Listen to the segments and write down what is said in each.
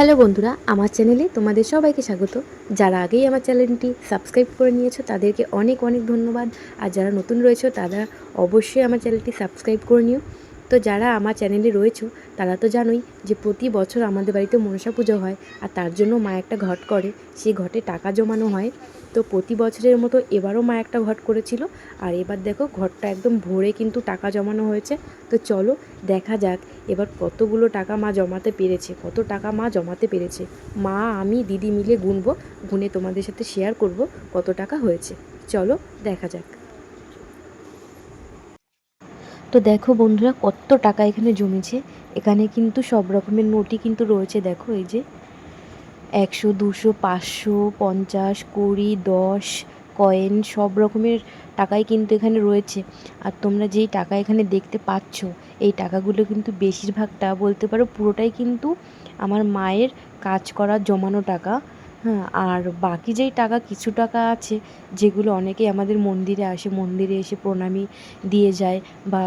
Hello বন্ধুরা, আমার চ্যানেলে তোমাদের সবাইকে স্বাগত। যারা আগেই আমার চ্যানেলটি সাবস্ক্রাইব করে নিয়েছো, তাদেরকে অনেক অনেক ধন্যবাদ। আর যারা নতুন রয়েছে, তারা অবশ্যই আমার চ্যানেলটি সাবস্ক্রাইব করে নিও। তো যারা আমার চ্যানেলে রয়েছো, তারা তো জানোই যে প্রতি বছর আমাদের বাড়িতে মনসা পুজো হয় আর তার জন্য মা একটা ঘট করে। সেই ঘটে টাকা জমানো হয়। তো প্রতি বছরের মতো এবারও মা একটা ঘট করেছিল। আর এবার দেখো ঘরটা একদম ভরে কিন্তু টাকা জমানো হয়েছে। তো চলো দেখা যাক এবার কতগুলো টাকা মা জমাতে পেরেছে, কত টাকা মা জমাতে পেরেছে। মা, আমি, দিদি মিলে গুনবো, গুনে তোমাদের সাথে শেয়ার করব কত টাকা হয়েছে। চলো দেখা যাক। তো দেখো বন্ধুরা, কত টাকা এখানে জমেছে। এখানে কিন্তু সব রকমের নোটই কিন্তু রয়েছে, দেখো এই যে। একশো, দুশো, পাঁচশো, পঞ্চাশ, কুড়ি, দশ, কয়েন, সব রকমের টাকাই কিন্তু এখানে রয়েছে। আর তোমরা যেই টাকা এখানে দেখতে পাচ্ছ, এই টাকাগুলো কিন্তু বেশিরভাগটা বলতে পারো পুরোটাই কিন্তু আমার মায়ের কাজ করা জমানো টাকা। হ্যাঁ আর বাকি যেই টাকা, কিছু টাকা আছে, যেগুলো অনেকেই আমাদের মন্দিরে আসে, মন্দিরে এসে প্রণামী দিয়ে যায় বা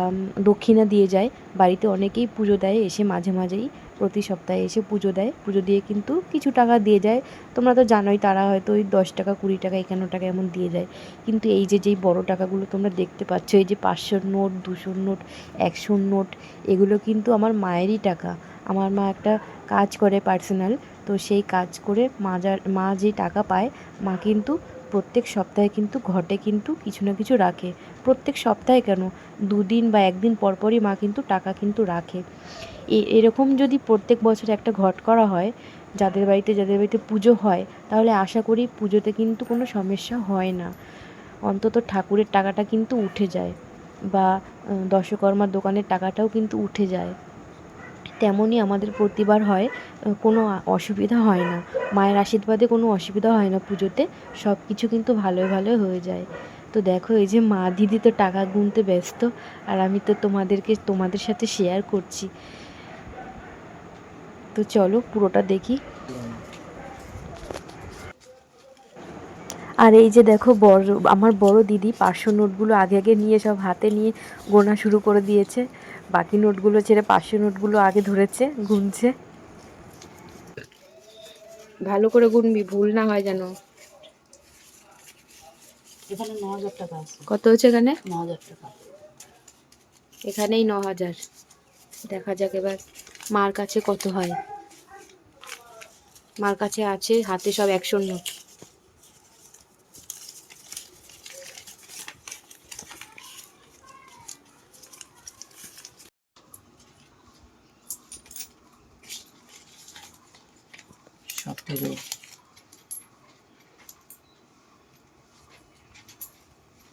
দক্ষিণা দিয়ে যায়, বাড়িতে অনেকেই পুজো দেয়, এসে মাঝে মাঝেই প্রতি সপ্তাহে এসে পুজো দেয়। পুজো দিয়ে কিন্তু কিছু টাকা দিয়ে যায়। তোমরা তো জানোই, তারা হয়তো ওই দশ টাকা, কুড়ি টাকা, একান্ন টাকা এমন দিয়ে যায়। কিন্তু এই যে, যেই বড় টাকাগুলো তোমরা দেখতে পাচ্ছ, এই যে পাঁচশোর নোট দুশোর নোট একশোর নোট, এগুলো কিন্তু আমার মায়েরই টাকা। আমার মা একটা কাজ করে পার্সোনাল তো সেই কাজ করে মা যা, মা যে টাকা পায়, মা কিন্তু প্রত্যেক সপ্তাহে কিন্তু ঘটে কিন্তু কিছু না কিছু রাখে। প্রত্যেক সপ্তাহে কেন? দুদিন বা একদিন পর পরই মা কিন্তু টাকা কিন্তু রাখে। এরকম যদি প্রত্যেক বছর একটা ঘট করা হয়, যাদের বাড়িতে যাদের বাড়িতে পুজো হয়, তাহলে আশা করি পুজোতে কিন্তু কোনো সমস্যা হয় না। অন্তত ঠাকুরের টাকাটা কিন্তু উঠে যায় বা দশকর্মার দোকানের টাকাটাও কিন্তু উঠে যায়। তেমনই আমাদের প্রতিবার হয়, কোনো অসুবিধা হয় না। মায়ের আশীর্বাদে কোনো অসুবিধা হয় না পুজোতে সব কিছু কিন্তু ভালোই ভালোই হয়ে যায়। তো দেখো, এই যে মা দিদি তো টাকা গুনতে ব্যস্ত, আর আমি তো তোমাদেরকে, তোমাদের সাথে শেয়ার করছি। তো চলো পুরোটা দেখি। আর এই যে দেখো বড় আমার বড় দিদি পাঁচশো নোটগুলো আগে আগে নিয়ে সব হাতে নিয়ে গোনা শুরু করে দিয়েছে। বাকি নোটগুলো ছেড়ে পাঁচশো নোটগুলো আগে ধরেছে গুনছে। ভালো করে গুনবি ভুল না হয় যেন। এখানে ন হাজার টাকা কত হচ্ছে এখানে? ন হাজার টাকা। এখানেই ন হাজার। দেখা যাক এবার মার কাছে কত হয়। মার কাছে আছে হাতে সব একশো নোট।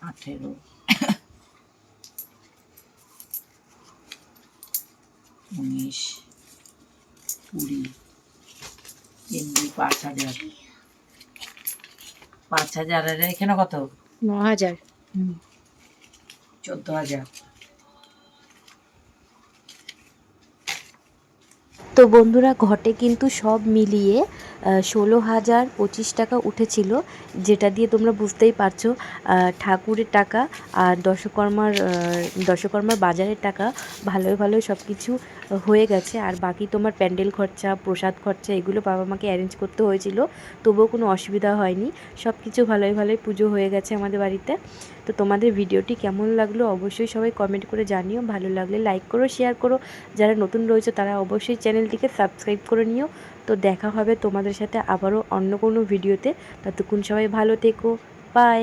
আঠেরো। উনিশ। কুড়ি। তিন পাঁচ হাজার। পাঁচ হাজার আর এখানে কত? ন হাজার। চোদ্দ হাজার। তো বন্ধুরা, ঘটে কিন্তু সব মিলিয়ে ষোলো হাজার পঁচিশ টাকা উঠেছিল, যেটা দিয়ে তোমরা বুঝতেই পারছ ঠাকুরের টাকা আর দশকর্মার দশকর্মার বাজারের টাকা ভালোই ভালোই সব কিছু হয়ে গেছে। আর বাকি তোমার প্যান্ডেল খরচা, প্রসাদ খরচা, এগুলো বাবা মাকে অ্যারেঞ্জ করতে হয়েছিল, তবুও কোনো অসুবিধা হয়নি। সব কিছু ভালোই ভালোই পুজো হয়ে গেছে আমাদের বাড়িতে। তো তোমাদের ভিডিওটি কেমন লাগল অবশ্যই সবাই কমেন্ট করে জানিও। ভালো লাগলে লাইক করো শেয়ার করো। যারা নতুন রয়েছে তারা অবশ্যই চ্যানেলটিকে সাবস্ক্রাইব করে নিও। তো দেখা হবে তোমাদের সাথে আবারও অন্য কোনো ভিডিওতে। ততক্ষণ সবাই ভালো থেকো। বাই